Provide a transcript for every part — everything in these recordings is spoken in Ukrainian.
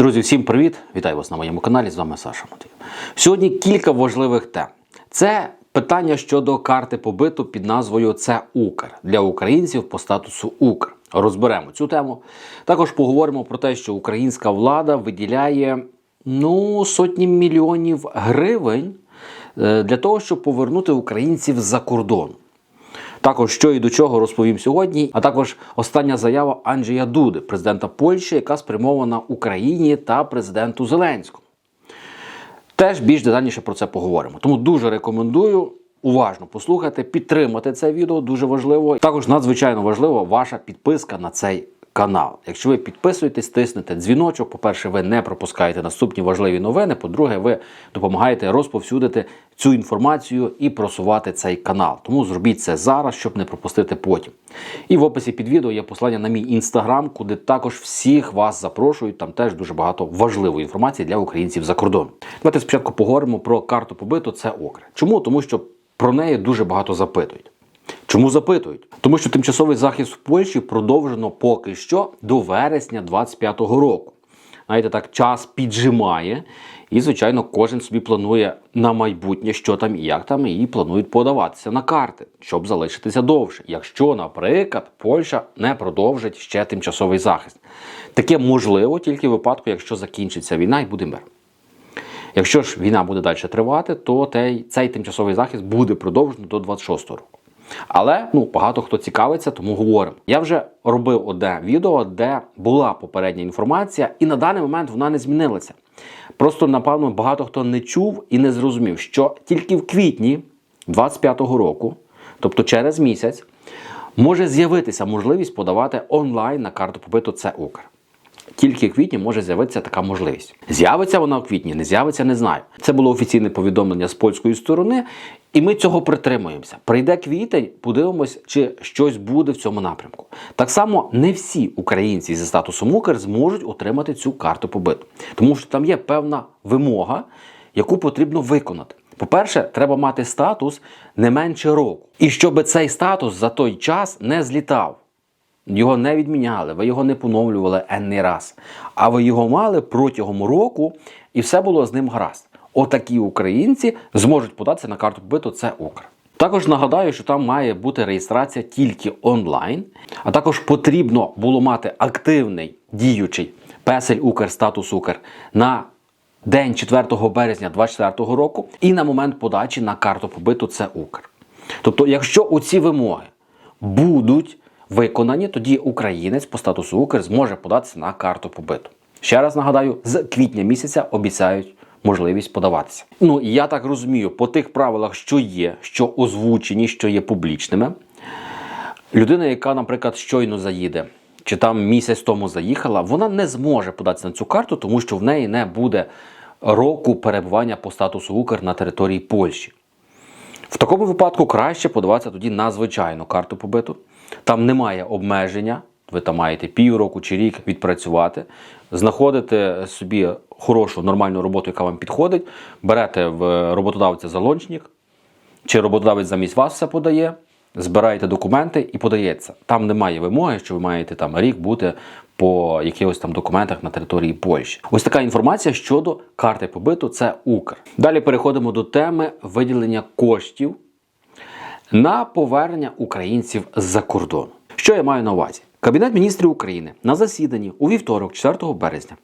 Друзі, всім привіт! Вітаю вас на моєму каналі. З вами Саша Матвій. Сьогодні кілька важливих тем. Це питання щодо карти побиту під назвою Це Укр для українців по статусу Укр. Розберемо цю тему. Також поговоримо про те, що українська влада виділяє ну, сотні мільйонів гривень е, для того, щоб повернути українців за кордон. Також що і до чого розповім сьогодні, а також остання заява Анджея Дуди, президента Польщі, яка спрямована Україні та президенту Зеленському. Теж більш детальніше про це поговоримо. Тому дуже рекомендую уважно послухати, підтримати це відео, дуже важливо. Також надзвичайно важлива ваша підписка на цей канал. Якщо ви підписуєтесь, тиснете дзвіночок. По-перше, ви не пропускаєте наступні важливі новини. По-друге, ви допомагаєте розповсюдити цю інформацію і просувати цей канал. Тому зробіть це зараз, щоб не пропустити потім. І в описі під відео є посилання на мій інстаграм, куди також всіх вас запрошують. Там теж дуже багато важливої інформації для українців за кордоном. Давайте спочатку поговоримо про карту побиту. Це окре. Чому? Тому що про неї дуже багато запитують. Чому запитують? Тому що тимчасовий захист в Польщі продовжено поки що до вересня 25-го року. Знаєте, так час піджимає, і, звичайно, кожен собі планує на майбутнє, що там і як там, і планують подаватися на карти, щоб залишитися довше. Якщо, наприклад, Польща не продовжить ще тимчасовий захист. Таке можливо тільки в випадку, якщо закінчиться війна і буде мир. Якщо ж війна буде далі тривати, то цей тимчасовий захист буде продовжено до 26-го року. Але ну, багато хто цікавиться, тому говоримо. Я вже робив одне відео, де була попередня інформація, і на даний момент вона не змінилася. Просто, напевно, багато хто не чув і не зрозумів, що тільки в квітні 25-го року, тобто через місяць, може з'явитися можливість подавати онлайн на карту побиту це Укр. Тільки в квітні може з'явитися така можливість. З'явиться вона в квітні, не з'явиться, не знаю. Це було офіційне повідомлення з польської сторони, і ми цього притримуємося. Прийде квітень, подивимось, чи щось буде в цьому напрямку. Так само не всі українці зі статусом Укр зможуть отримати цю карту побиту, тому що там є певна вимога, яку потрібно виконати. По-перше, треба мати статус не менше року. І щоб цей статус за той час не злітав. Його не відміняли, ви його не поновлювали енний раз. А ви його мали протягом року, і все було з ним гаразд. Отакі українці зможуть податися на карту побиту це Укр. Також нагадаю, що там має бути реєстрація тільки онлайн, а також потрібно було мати активний діючий песель Укр, статус Укр на день 4 березня 2024 року і на момент подачі на карту побиту це Укр. Тобто, якщо оці вимоги будуть виконані, тоді українець по статусу Укр зможе податися на карту побиту. Ще раз нагадаю, з квітня місяця обіцяють можливість подаватися. Ну і я так розумію, по тих правилах, що є, що озвучені, що є публічними, людина, яка, наприклад, щойно заїде, чи там місяць тому заїхала, вона не зможе податися на цю карту, тому що в неї не буде року перебування по статусу Укр на території Польщі. В такому випадку краще подаватися тоді на звичайну карту побиту. Там немає обмеження, ви там маєте півроку чи рік відпрацювати, знаходите собі хорошу нормальну роботу, яка вам підходить, берете в роботодавця залончник, чи роботодавець замість вас все подає, збираєте документи і подається. Там немає вимоги, що ви маєте там рік бути по якихось там документах на території Польщі. Ось така інформація щодо карти побиту це Укр. Далі переходимо до теми виділення коштів на повернення українців з-за кордону. Що я маю на увазі? Кабінет міністрів України на засіданні у вівторок, 4 березня,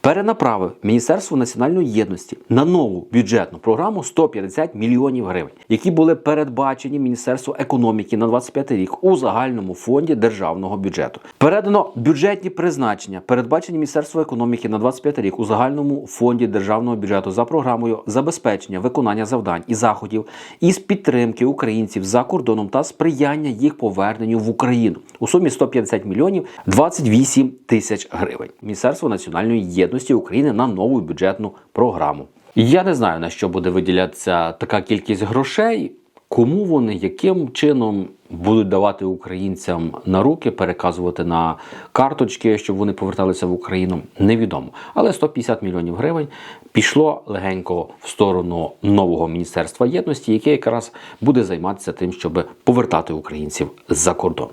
перенаправив Міністерству національної єдності на нову бюджетну програму 150 мільйонів гривень, які були передбачені Міністерству економіки на 25 рік у загальному фонді державного бюджету. Передано бюджетні призначення, передбачені Міністерству економіки на 25 рік у загальному фонді державного бюджету за програмою забезпечення виконання завдань і заходів із підтримки українців за кордоном та сприяння їх поверненню в Україну у сумі 150 мільйонів 28 тисяч гривень. Міністерство національної єдності України на нову бюджетну програму. Я не знаю на що буде виділятися така кількість грошей. Кому вони яким чином будуть давати українцям на руки, переказувати на карточки, щоб вони поверталися в Україну, невідомо. Але 150 мільйонів гривень пішло легенько в сторону нового міністерства єдності, яке якраз буде займатися тим, щоб повертати українців з-за кордону.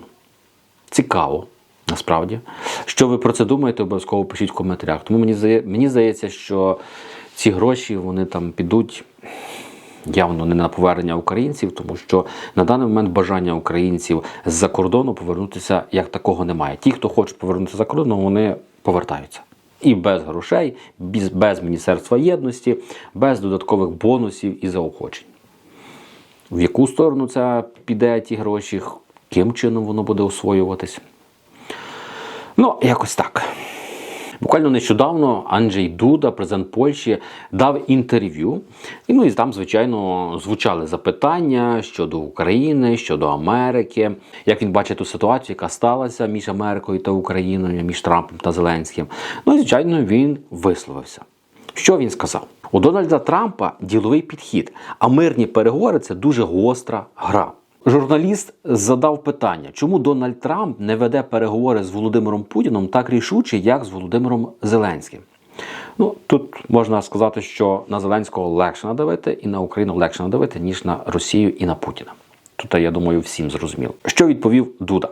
Цікаво. Насправді, що ви про це думаєте, обов'язково пишіть в коментарях. Тому мені мені здається, що ці гроші вони там підуть явно не на повернення українців, тому що на даний момент бажання українців з-за кордону повернутися як такого немає. Ті, хто хочуть повернутися за кордон, вони повертаються. І без грошей, без, без Міністерства єдності, без додаткових бонусів і заохочень. В яку сторону це піде ті гроші, яким чином воно буде освоюватись? Ну, якось так. Буквально нещодавно Анджей Дуда, президент Польщі, дав інтерв'ю. І ну і там, звичайно, звучали запитання щодо України, щодо Америки, як він бачить ту ситуацію, яка сталася між Америкою та Україною, між Трампом та Зеленським. Ну і звичайно, він висловився. Що він сказав? У Дональда Трампа діловий підхід, а мирні переговори це дуже гостра гра. Журналіст задав питання, чому Дональд Трамп не веде переговори з Володимиром Путіном так рішуче, як з Володимиром Зеленським. Ну тут можна сказати, що на Зеленського легше надавити і на Україну легше надавити, ніж на Росію і на Путіна. Тут, я думаю, всім зрозуміло. Що відповів Дуда?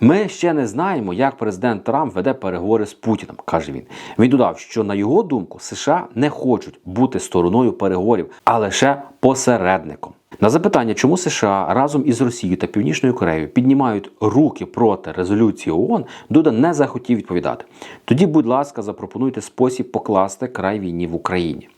Ми ще не знаємо, як президент Трамп веде переговори з Путіним, каже він. Він додав, що на його думку США не хочуть бути стороною переговорів, а лише посередником. На запитання, чому США разом із Росією та Північною Кореєю піднімають руки проти резолюції ООН, Дуда не захотів відповідати. Тоді, будь ласка, запропонуйте спосіб покласти край війні в Україні.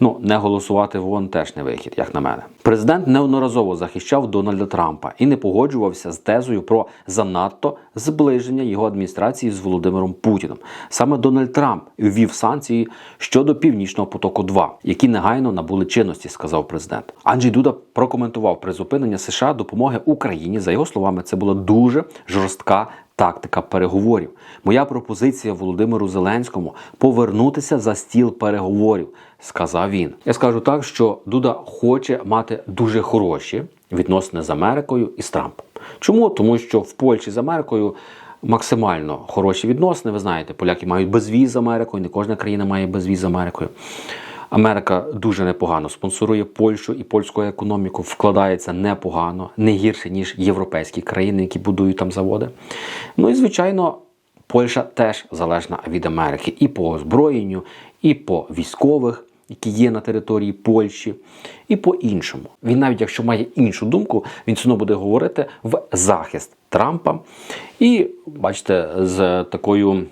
Ну, не голосувати в ООН теж не вихід, як на мене. Президент неодноразово захищав Дональда Трампа і не погоджувався з тезою про занадто зближення його адміністрації з Володимиром Путіним. Саме Дональд Трамп ввів санкції щодо північного потоку 2 які негайно набули чинності, сказав президент. Анджей Дуда прокоментував призупинення США допомоги Україні. За його словами, це була дуже жорстка тактика переговорів. Моя пропозиція Володимиру Зеленському повернутися за стіл переговорів, сказав він. Я скажу так, що Дуда хоче мати дуже хороші відносини з Америкою і з Трампом. Чому? Тому що в Польщі з Америкою максимально хороші відносини. Ви знаєте, поляки мають безвіз з Америкою, не кожна країна має безвіз з Америкою. Америка дуже непогано спонсорує Польщу і польську економіку, вкладається непогано, не гірше, ніж європейські країни, які будують там заводи. Ну і звичайно, Польща теж залежна від Америки і по озброєнню, і по військових, які є на території Польщі, і по іншому. Він навіть якщо має іншу думку, він все одно буде говорити в захист Трампа. І бачите, з такою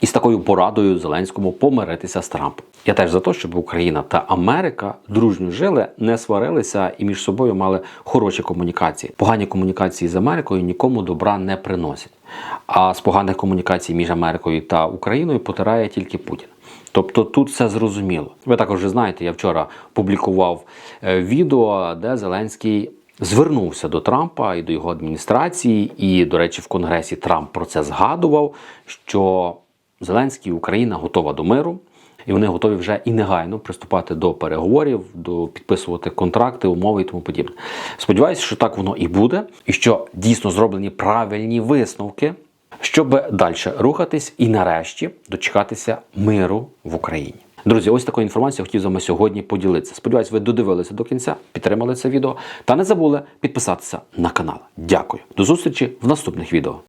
і з такою порадою Зеленському помиритися з Трампом. Я теж за те, щоб Україна та Америка дружньо жили, не сварилися і між собою мали хороші комунікації. Погані комунікації з Америкою нікому добра не приносять. А з поганих комунікацій між Америкою та Україною потирає тільки Путін. Тобто тут все зрозуміло. Ви також знаєте, я вчора публікував е, відео, де Зеленський звернувся до Трампа і до його адміністрації. І, до речі, в Конгресі Трамп про це згадував, що Зеленський Україна готова до миру. І вони готові вже і негайно приступати до переговорів, до підписувати контракти, умови і тому подібне. Сподіваюся, що так воно і буде, і що дійсно зроблені правильні висновки, щоб далі рухатись і нарешті дочекатися миру в Україні. Друзі, ось такою інформацією хотів з вами сьогодні поділитися. Сподіваюсь, ви додивилися до кінця, підтримали це відео та не забули підписатися на канал. Дякую. До зустрічі в наступних відео.